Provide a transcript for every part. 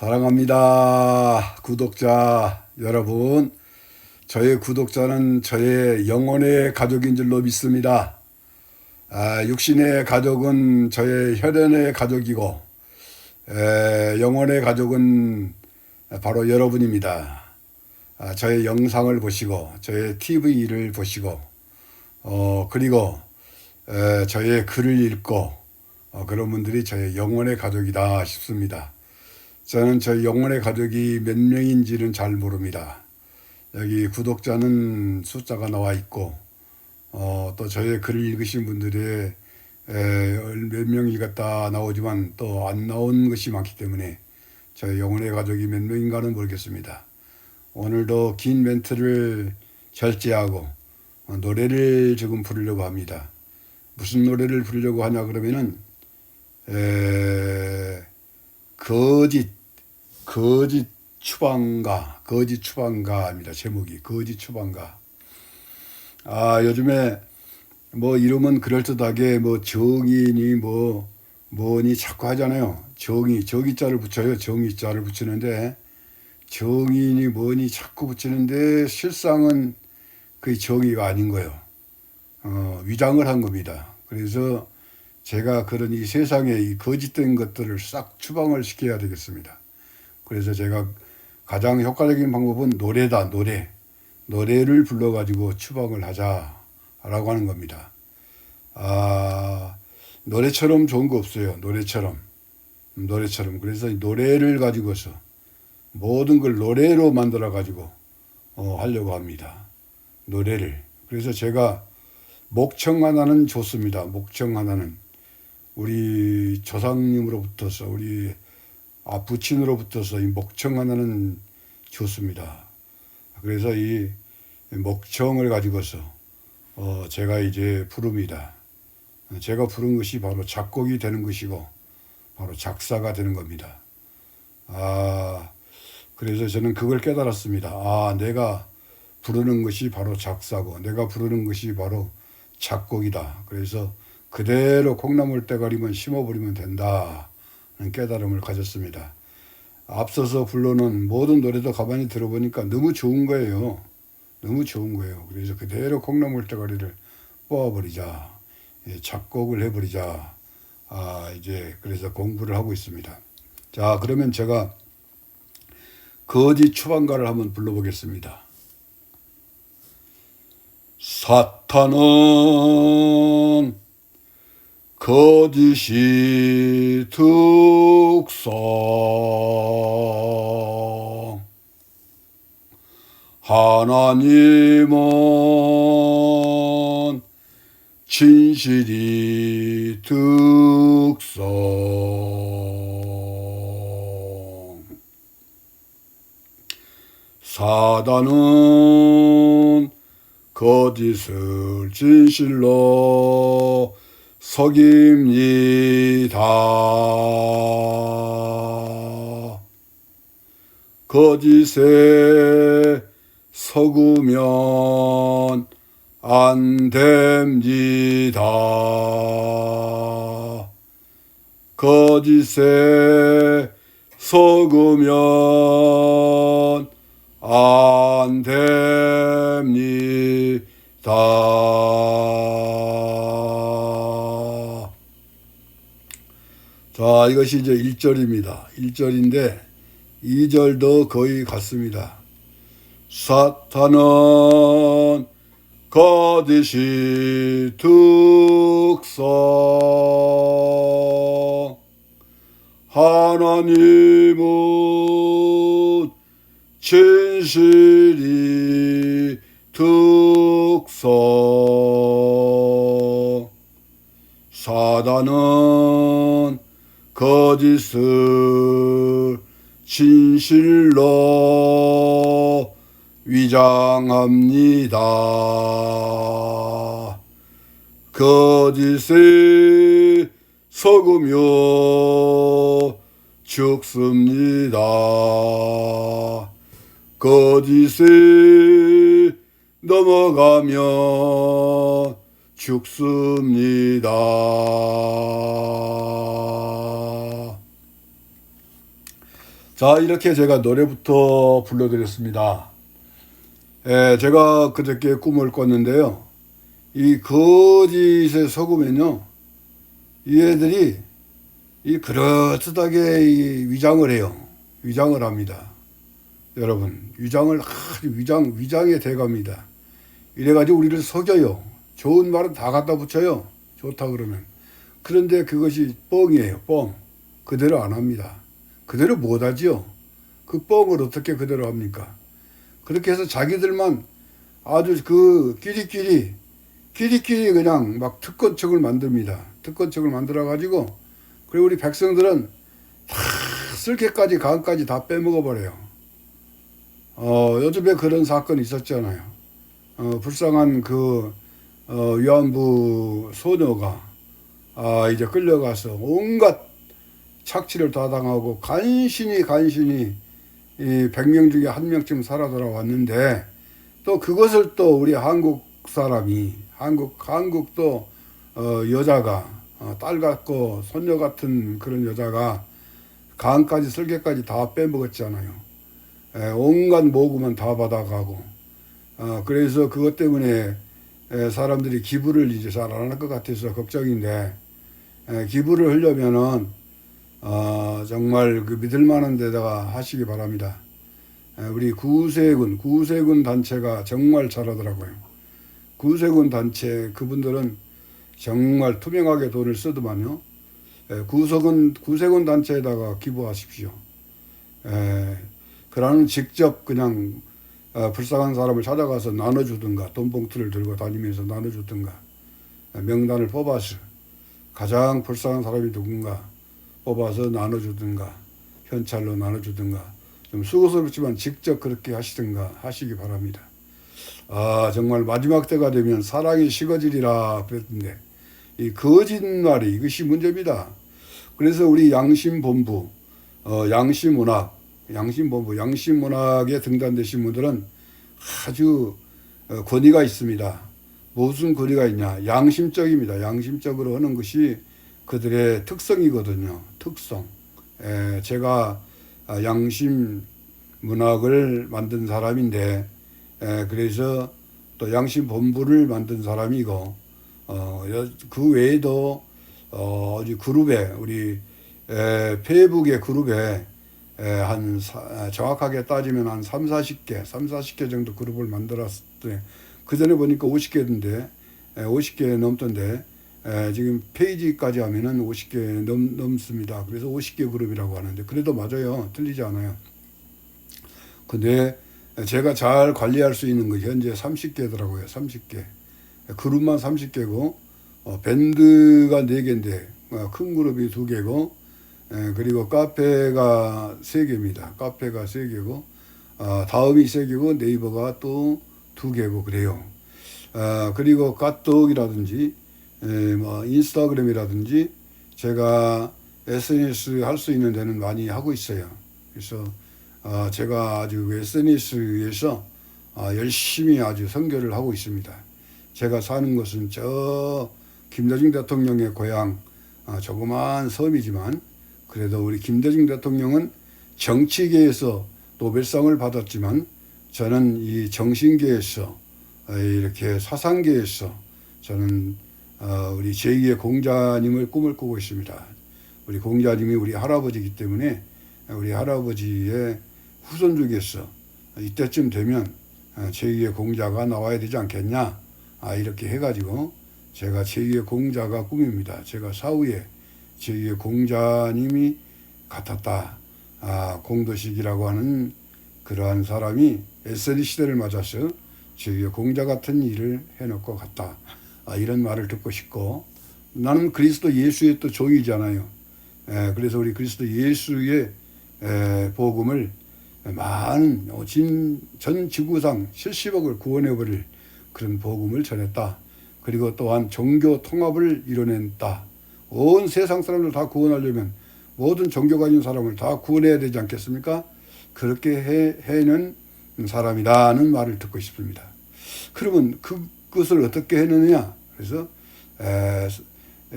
사랑합니다. 구독자 여러분. 저의 구독자는 저의 영혼의 가족인 줄로 믿습니다. 아, 육신의 가족은 저의 혈연의 가족이고, 에, 영혼의 가족은 바로 여러분입니다. 아, 저의 영상을 보시고, 저의 TV를 보시고, 어, 그리고 에, 저의 글을 읽고, 어, 그런 분들이 저의 영혼의 가족이다 싶습니다. 저는 저희 영혼의 가족이 몇 명인지는 잘 모릅니다. 여기 구독자는 숫자가 나와 있고, 어, 또 저의 글을 읽으신 분들의 에, 몇 명이겠다 나오지만 또 안 나온 것이 많기 때문에 저희 영혼의 가족이 몇 명인가는 모르겠습니다. 오늘도 긴 멘트를 절제하고 어, 노래를 지금 부르려고 합니다. 무슨 노래를 부르려고 하냐 그러면은 에, 거짓 거짓 추방가 거짓 추방가입니다. 제목이 거짓 추방가. 아 요즘에 뭐 이름은 그럴듯하게 뭐 정인이 뭐 뭐니 자꾸 하잖아요. 정의 정의자를 붙여요. 정의자를 붙이는데 정인이 뭐니 자꾸 붙이는데 실상은 그 정의가 아닌 거예요. 어, 위장을 한 겁니다. 그래서 제가 그런 이 세상에 이 거짓된 것들을 싹 추방을 시켜야 되겠습니다. 그래서 제가 가장 효과적인 방법은 노래다, 노래. 노래를 불러가지고 추방을 하자라고 하는 겁니다. 아, 노래처럼 좋은 거 없어요. 노래처럼. 음, 노래처럼. 그래서 이 노래를 가지고서 모든 걸 노래로 만들어가지고 어, 하려고 합니다. 노래를. 그래서 제가 목청 하나는 좋습니다. 목청 하나는. 우리 조상님으로부터서 우리 아, 부친으로부터서 이 목청 하나는 좋습니다. 그래서 이 목청을 가지고서 어, 제가 이제 부릅니다. 제가 부른 것이 바로 작곡이 되는 것이고 바로 작사가 되는 겁니다. 아, 그래서 저는 그걸 깨달았습니다. 아, 내가 부르는 것이 바로 작사고 내가 부르는 것이 바로 작곡이다. 그래서 그대로 콩나물 대가리만 심어버리면 된다. 깨달음을 가졌습니다. 앞서서 불러놓은 모든 노래도 가만히 들어보니까 너무 좋은 거예요. 너무 좋은 거예요. 그래서 그대로 콩나물 대가리를 뽑아버리자. 예, 작곡을 해버리자. 아, 이제 그래서 공부를 하고 있습니다. 자, 그러면 제가 거짓 추방가를 한번 불러보겠습니다. 사탄은 거짓이 특성 하나님은 진실이 특성 사단은 거짓을 진실로 속입니다. 거짓에 속으면 안 됩니다. 거짓에 속으면 안 됩니다. 자, 이것이 이제 1절입니다. 1절인데 2절도 거의 같습니다. 사탄은 거짓이 특성 하나님은 진실이 특성 사단은 거짓을 진실로 위장합니다. 거짓에 속으며 죽습니다. 거짓에 넘어가면 죽습니다. 자, 이렇게 제가 노래부터 불러드렸습니다. 예, 제가 그저께 꿈을 꿨는데요. 이 거짓에 속으면요, 이 애들이 이 그럴듯하게 이 위장을 해요. 위장을 합니다. 여러분, 위장을 아주 위장, 위장에 대갑니다. 이래가지고 우리를 속여요. 좋은 말은 다 갖다 붙여요. 좋다 그러면. 그런데 그것이 뻥이에요. 뻥. 그대로 안 합니다. 그대로 못 하지요. 그 뻥을 어떻게 그대로 합니까? 그렇게 해서 자기들만 아주 그 끼리끼리 끼리끼리 그냥 막 특권책을 만듭니다. 특권책을 만들어 가지고 그리고 우리 백성들은 다 쓸개까지 간까지 다 빼먹어 버려요. 어, 요즘에 그런 사건이 있었잖아요. 어, 불쌍한 그 어, 위안부 소녀가 아, 이제 끌려가서 온갖 착취를 다 당하고 간신히 간신히 이 100명 중에 한 명쯤 살아 돌아왔는데 또 그것을 또 우리 한국 사람이 한국 한국도 어, 여자가 어, 딸 같고 손녀 같은 그런 여자가 간까지 쓸개까지 다 빼먹었잖아요. 에, 온갖 모금은 다 받아가고 어, 그래서 그것 때문에 에, 사람들이 기부를 이제 잘 안 할 것 같아서 걱정인데 에, 기부를 하려면은 어, 정말 그 믿을 만한 데다가 하시기 바랍니다. 에, 우리 구세군 구세군 단체가 정말 잘하더라고요. 구세군 단체 그분들은 정말 투명하게 돈을 쓰더만요. 에, 구석은 구세군 단체에다가 기부하십시오. 에, 그러는 직접 그냥 어, 불쌍한 사람을 찾아가서 나눠주든가 돈 봉투를 들고 다니면서 나눠주든가 에, 명단을 뽑아서 가장 불쌍한 사람이 누군가 뽑아서 나눠주든가 현찰로 나눠주든가 좀 수고스럽지만 직접 그렇게 하시든가 하시기 바랍니다. 아 정말 마지막 때가 되면 사랑이 식어지리라 그랬는데 이 거짓말이 이것이 문제입니다. 그래서 우리 양심본부 어, 양심문학 양심본부 양심문학에 등단되신 분들은 아주 어, 권위가 있습니다. 무슨 권위가 있냐 양심적입니다. 양심적으로 하는 것이 그들의 특성이거든요. 특성. 에, 제가 아, 양심 문학을 만든 사람인데 에, 그래서 또 양심 본부를 만든 사람이고 어, 여- 그 외에도 어, 그룹에 우리 에, 페이북의 그룹에 에, 한 사, 아, 정확하게 따지면 한 3, 40개, 3, 40개 정도 그룹을 만들었을 때 그 전에 보니까 50개던데 50개 넘던데 에, 지금 페이지까지 하면은 50개 넘, 넘습니다. 그래서 50개 그룹이라고 하는데 그래도 맞아요. 틀리지 않아요. 근데 제가 잘 관리할 수 있는 거 현재 30개더라고요. 30개. 그룹만 30개고 어, 밴드가 4개인데 어, 큰 그룹이 2개고 에, 그리고 카페가 3개입니다. 카페가 3개고 어, 다음이 3개고 네이버가 또 2개고 그래요. 어, 그리고 카톡이라든지 에, 뭐 인스타그램이라든지 제가 SNS 할 수 있는 데는 많이 하고 있어요. 그래서 어, 제가 아주 SNS에서 아, 열심히 아주 선교를 하고 있습니다. 제가 사는 곳은 저 김대중 대통령의 고향 아, 조그마한 섬이지만 그래도 우리 김대중 대통령은 정치계에서 노벨상을 받았지만 저는 이 정신계에서 아, 이렇게 사상계에서 저는 어, 우리 제2의 공자님을 꿈을 꾸고 있습니다. 우리 공자님이 우리 할아버지이기 때문에 우리 할아버지의 후손 중에서 이때쯤 되면 어, 제2의 공자가 나와야 되지 않겠냐 아, 이렇게 해가지고 제가 제2의 공자가 꿈입니다. 제가 사후에 제2의 공자님이 같았다. 아, 공도식이라고 하는 그러한 사람이 SN 시대를 맞아서 제2의 공자 같은 일을 해놓고 갔다. 아, 이런 말을 듣고 싶고 나는 그리스도 예수의 또 종이잖아요. 에, 그래서 우리 그리스도 예수의 에, 복음을 많은 어, 진, 전 지구상 70억을 구원해버릴 그런 복음을 전했다. 그리고 또한 종교 통합을 이뤄낸다. 온 세상 사람들 다 구원하려면 모든 종교가 있는 사람을 다 구원해야 되지 않겠습니까? 그렇게 해, 해는 사람이라는 말을 듣고 싶습니다. 그러면 그것을 어떻게 해느냐? 그래서 에,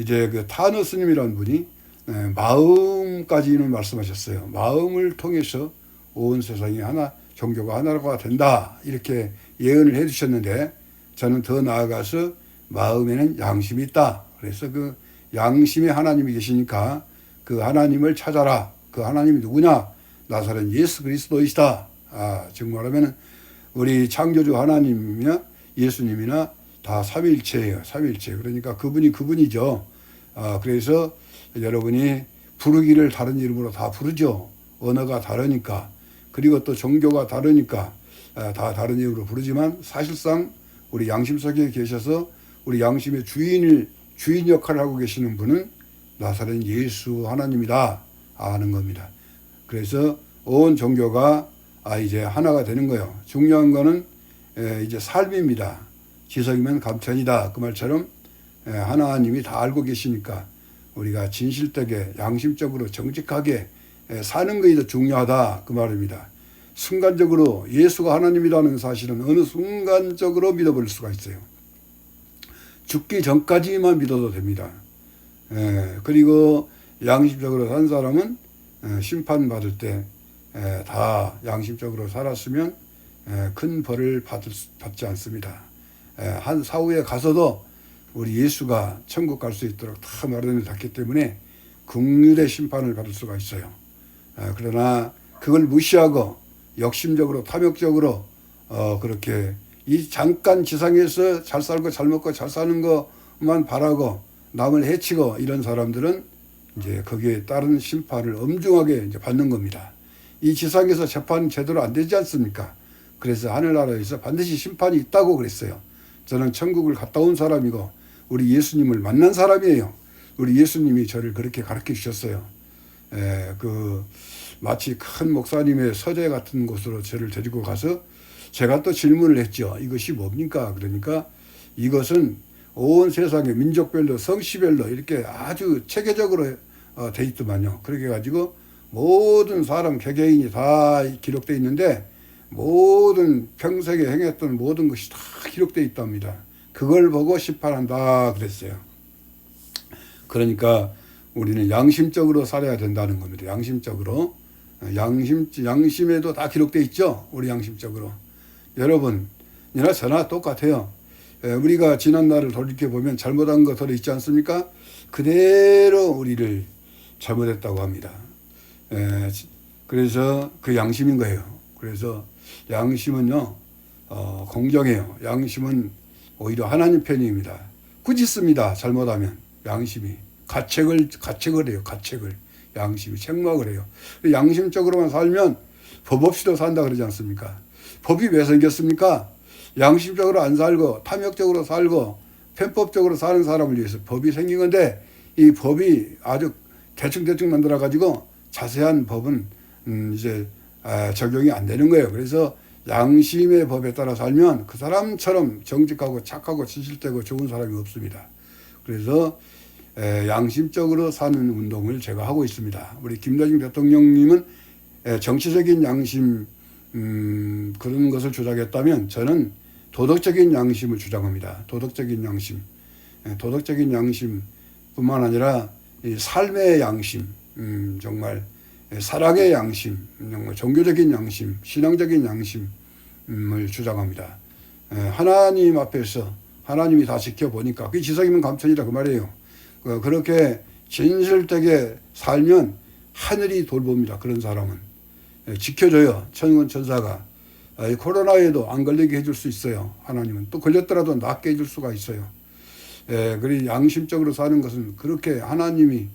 이제 그 타너 스님이라는 분이 예, 마음까지는 말씀하셨어요. 마음을 통해서 온 세상이 하나, 종교가 하나가 된다. 이렇게 예언을 해 주셨는데 저는 더 나아가서 마음에는 양심이 있다. 그래서 그 양심에 하나님이 계시니까 그 하나님을 찾아라. 그 하나님이 누구냐? 나사렛 예수 그리스도이시다. 아, 정말하면 우리 창조주 하나님이나 예수님이나 다 삼일체예요. 삼일체. 그러니까 그분이 그분이죠. 아, 그래서 여러분이 부르기를 다른 이름으로 다 부르죠. 언어가 다르니까. 그리고 또 종교가 다르니까 아, 다 다른 이름으로 부르지만 사실상 우리 양심 속에 계셔서 우리 양심의 주인을 주인 역할을 하고 계시는 분은 나사렛 예수 하나님이다 하는 겁니다. 그래서 온 종교가 아 이제 하나가 되는 거예요. 중요한 거는 에, 이제 삶입니다. 지성이면 감천이다 그 말처럼 에, 하나님이 다 알고 계시니까 우리가 진실되게 양심적으로 정직하게 에, 사는 것이 더 중요하다 그 말입니다. 순간적으로 예수가 하나님이라는 사실은 어느 순간적으로 믿어버릴 수가 있어요. 죽기 전까지만 믿어도 됩니다. 에, 그리고 양심적으로 산 사람은 에, 심판받을 때 다 양심적으로 살았으면 에, 큰 벌을 받을, 수- 받지 않습니다. 에, 한 사후에 가서도 우리 예수가 천국 갈 수 있도록 다 마련을 닫기 때문에 극률의 심판을 받을 수가 있어요. 에, 그러나 그걸 무시하고 욕심적으로 탐욕적으로 어, 그렇게 이 잠깐 지상에서 잘 살고 잘 먹고 잘 사는 것만 바라고 남을 해치고 이런 사람들은 이제 거기에 따른 심판을 엄중하게 이제 받는 겁니다. 이 지상에서 재판 제대로 안 되지 않습니까? 그래서 하늘나라에서 반드시 심판이 있다고 그랬어요. 저는 천국을 갔다 온 사람이고 우리 예수님을 만난 사람이에요. 우리 예수님이 저를 그렇게 가르쳐 주셨어요. 에, 그 마치 큰 목사님의 서재 같은 곳으로 저를 데리고 가서 제가 또 질문을 했죠. 이것이 뭡니까? 그러니까 이것은 온 세상의 민족별로 성씨별로 이렇게 아주 체계적으로 어, 돼 있더만요. 그렇게 가지고 모든 사람 개개인이 다 기록돼 있는데 모든 평생에 행했던 모든 것이 다 기록돼 있답니다. 그걸 보고 심판한다 그랬어요. 그러니까 우리는 양심적으로 살아야 된다는 겁니다. 양심적으로 양심 양심에도 다 기록돼 있죠. 우리 양심적으로 여러분 이나 저나 똑같아요. 에, 우리가 지난 날을 돌이켜 보면 잘못한 것들이 있지 않습니까? 그대로 우리를 잘못했다고 합니다. 그래서 그 양심인 거예요. 그래서 양심은요 어, 공정해요. 양심은 오히려 하나님 편입니다. 씁니다. 잘못하면 양심이 가책을 가책을 해요. 가책을 양심이 책망을 해요. 양심적으로만 살면 법 없이도 산다 그러지 않습니까? 법이 왜 생겼습니까? 양심적으로 안 살고 탐욕적으로 살고 편법적으로 사는 사람을 위해서 법이 생긴 건데 이 법이 아주 대충대충 만들어 가지고 자세한 법은 음 이제 아, 적용이 안 되는 거예요. 그래서 양심의 법에 따라 살면 그 사람처럼 정직하고 착하고 진실되고 좋은 사람이 없습니다. 그래서 에, 양심적으로 사는 운동을 제가 하고 있습니다. 우리 김대중 대통령님은 에, 정치적인 양심 음, 그런 것을 주장했다면 저는 도덕적인 양심을 주장합니다. 도덕적인 양심, 에, 도덕적인 양심뿐만 아니라 이 삶의 양심, 음, 정말 에, 사랑의 양심, 정말 종교적인 양심, 신앙적인 양심을 주장합니다. 에, 하나님 앞에서 하나님이 다 지켜보니까 그게 지성이면 감천이다 그 말이에요. 그- 그렇게 진실되게 살면 하늘이 돌봅니다. 그런 사람은 예, 지켜줘요. 천군 천사가 아, 이 코로나에도 안 걸리게 해줄 수 있어요. 하나님은 또 걸렸더라도 낫게 해줄 수가 있어요. 예, 그리 양심적으로 사는 것은 그렇게 하나님이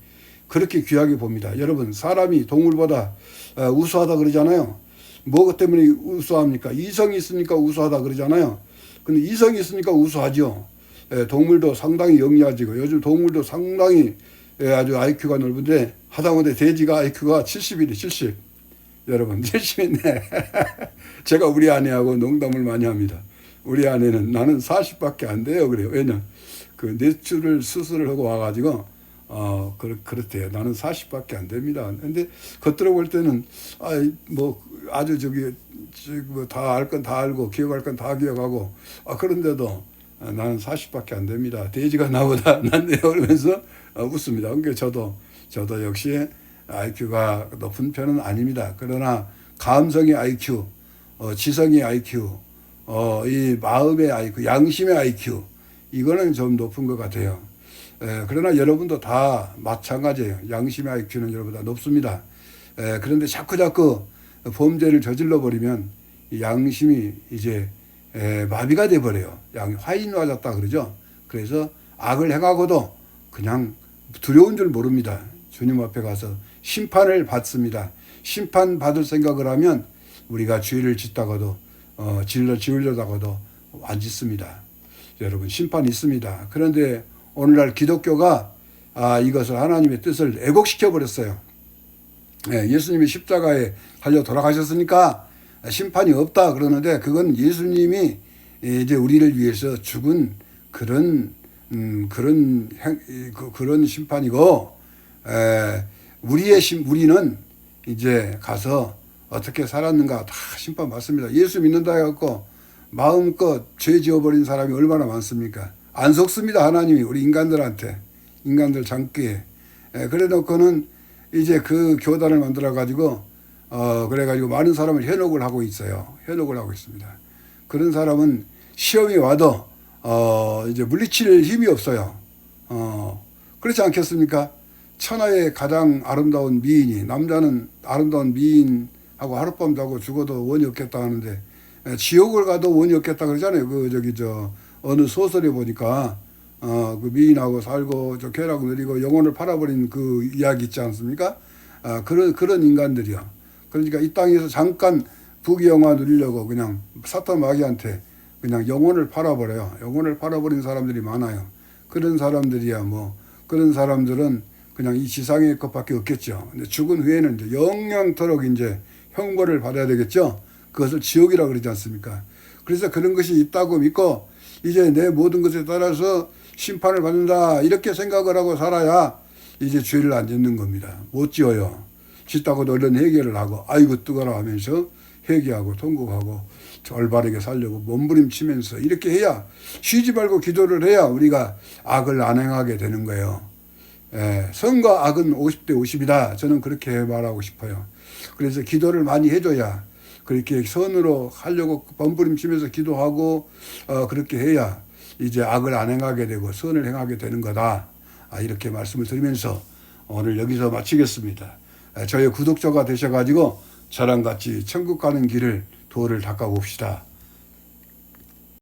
그렇게 귀하게 봅니다. 여러분 사람이 동물보다 어, 우수하다 그러잖아요. 뭐 때문에 우수합니까? 이성이 있으니까 우수하다 그러잖아요. 근데 이성이 있으니까 우수하죠. 예, 동물도 상당히 영리하지고 요즘 동물도 상당히 예, 아주 IQ가 넓은데 하다못해 돼지가 IQ가 70이래 70. 여러분 70이네. 제가 우리 아내하고 농담을 많이 합니다. 우리 아내는 나는 40밖에 안 돼요 그래요. 왜냐 그 뇌출을 수술을 하고 와가지고 어 그렇 그렇대요. 나는 40밖에 안 됩니다. 근데 겉들어 볼 때는 아 뭐 아주 저기 뭐다 알 건 다 알고 기억할 건 다 기억하고 아 그런데도 아, 나는 40밖에 안 됩니다. 돼지가 나보다 낫네요. 그러면서 어, 웃습니다. 그러니까 저도 저도 역시 IQ가 높은 편은 아닙니다. 그러나 감성의 IQ, 어, 지성의 IQ, 어, 이 마음의 IQ, 양심의 IQ 이거는 좀 높은 것 같아요. 에, 그러나 여러분도 다 마찬가지예요. 양심의 IQ는 여러분다 높습니다. 에, 그런데 자꾸 자꾸 범죄를 저질러 버리면 이 양심이 이제 에, 마비가 돼 버려요. 양 화인화졌다 그러죠. 그래서 악을 행하고도 그냥 두려운 줄 모릅니다. 주님 앞에 가서 심판을 받습니다. 심판 받을 생각을 하면 우리가 죄를 짓다가도 어, 질러 지으려다가도 안 짓습니다. 여러분 심판이 있습니다. 그런데 오늘날 기독교가 아, 이것을 하나님의 뜻을 애곡시켜 버렸어요. 예, 예수님이 십자가에 달려 돌아가셨으니까 심판이 없다 그러는데 그건 예수님이 이제 우리를 위해서 죽은 그런 음, 그런 행, 이, 그, 그런 심판이고 에, 우리의 심 우리는 이제 가서 어떻게 살았는가 다 심판 받습니다. 예수 믿는다 해갖고 마음껏 죄 지어버린 사람이 얼마나 많습니까? 안 속습니다 하나님이 우리 인간들한테 인간들 장기에 에, 그래놓고는 이제 그 교단을 만들어 가지고 어 그래 가지고 많은 사람을 현혹을 하고 있어요. 현혹을 하고 있습니다. 그런 사람은 시험이 와도 어 이제 물리칠 힘이 없어요. 어 그렇지 않겠습니까? 천하의 가장 아름다운 미인이 남자는 아름다운 미인하고 하룻밤 자고 죽어도 원이 없겠다 하는데 에, 지옥을 가도 원이 없겠다 그러잖아요. 그 저기 저 어느 소설에 보니까 어, 그 미인하고 살고 저 쾌락 누리고 영혼을 팔아버린 그 이야기 있지 않습니까? 아, 그런 그런 인간들이요. 그러니까 이 땅에서 잠깐 부귀영화 누리려고 그냥 사탄 마귀한테 그냥 영혼을 팔아버려요. 영혼을 팔아버린 사람들이 많아요. 그런 사람들이야 뭐 그런 사람들은 그냥 이 지상의 것밖에 없겠죠. 근데 죽은 후에는 이제 영영토록 이제 형벌을 받아야 되겠죠. 그것을 지옥이라 그러지 않습니까? 그래서 그런 것이 있다고 믿고 이제 내 모든 것에 따라서 심판을 받는다 이렇게 생각을 하고 살아야 이제 죄를 안 짓는 겁니다. 못 지어요. 짓다고도 얼른 해결을 하고 아이고 뜨거라 하면서 회개하고 통곡하고 올바르게 살려고 몸부림치면서 이렇게 해야 쉬지 말고 기도를 해야 우리가 악을 안 행하게 되는 거예요. 예, 선과 악은 50대 50이다. 저는 그렇게 말하고 싶어요. 그래서 기도를 많이 해줘야 그렇게 선으로 하려고 번부림치면서 기도하고 어, 그렇게 해야 이제 악을 안 행하게 되고 선을 행하게 되는 거다. 아, 이렇게 말씀을 드리면서 오늘 여기서 마치겠습니다. 아, 저의 구독자가 되셔가지고 저랑 같이 천국 가는 길을 도를 닦아 봅시다.